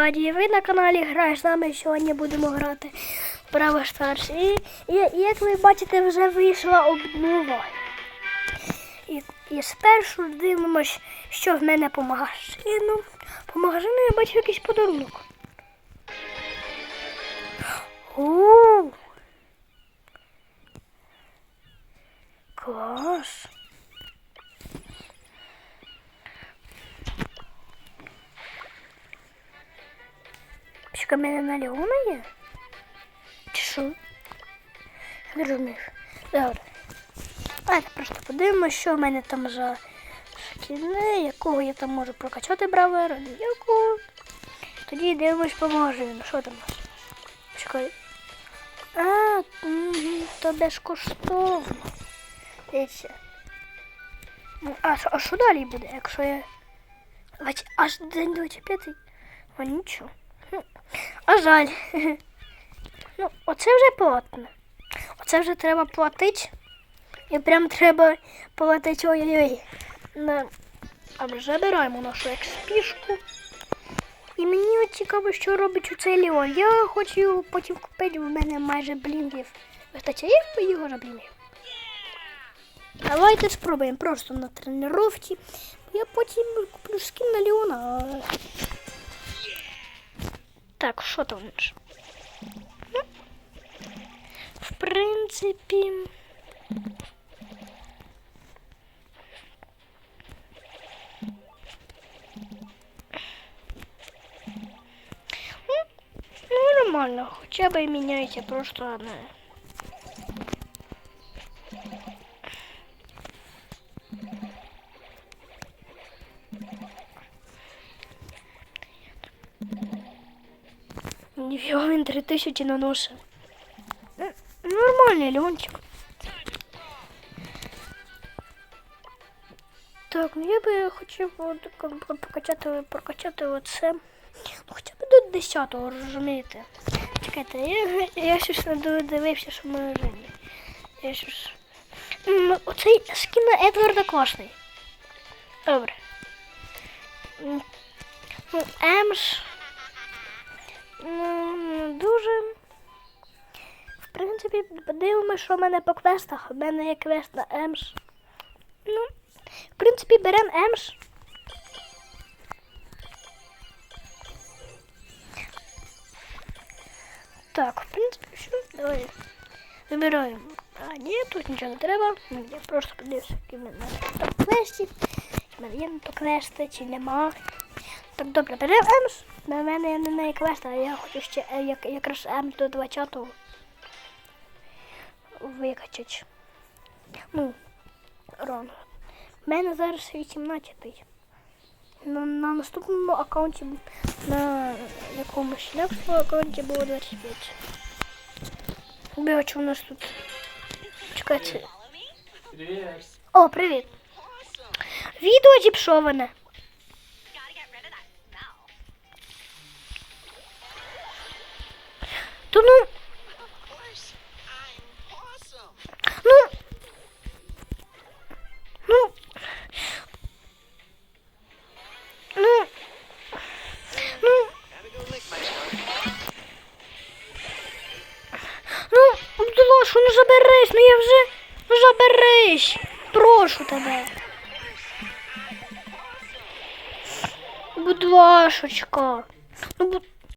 Раді, ви на каналі Граєш з нами сьогодні будемо грати в Браво і, і як ви бачите, вже вийшла обнова. І, і спершу дивимось, що в мене по магазину. По магазину я бачу якийсь подарунок. У. Клас. В мене на Чи що? Я не розумію. Добре. Давайте просто подивимося, що в мене там за скіни, якого я там можу прокачати бравера, якого. Тоді дивимось по магазину. Що там? Чекай. А, то безкоштовно. Дивіться. Ну, А, а що далі буде, якщо я. Аж день 25. А нічого. А жаль. Ну, оце вже платне. Оце вже треба платити. І прям треба платити ой-ой-ой. А вже забираємо нашу експішку. І мені цікаво, що робить у цей Леон. Я хочу його потім купити, в мене майже блінгів. Вистачає його на блінгів? Давайте спробуємо просто на тренувці. Я потім куплю скін на Леона. а так, що там? у нас? Ну, в принципі. Ну, ну, нормально, хоча б і міняється просто одне. Ніфіга він 3000 наносив. Нормальний Леончик. Так, ну я би хотів прокачати, прокачати оце. Ну хоча б до 10-го, розумієте. Чекайте, я, я щось не що в магазині. Я щось... Оцей скін Едварда класний. Добре. Ну, Емш. Принципі, подивимося, що в мене по квестах. У мене є квест на Емш. Ну, в принципі, беремо Емш. Так, в принципі, все. Давай. Вибираємо. А, ні, тут нічого не треба. Я просто подивився, які в мене топ квесті. Чи в мене є на то квести, чи нема. Так, добре, беремо Емш. На мене не на квест, а я хочу ще е, якраз М до 20-го викачати. Ну, рано. У мене зараз 18-й. На, на наступному аккаунті, на якомусь легшому аккаунті було 25. Бачу, у нас тут. Чекайте. Привет. О, привіт. Відео зіпшоване. То ну, Заберись, ну я вже. Ну заберись. Прошу тебе. Будь. Ну, бу-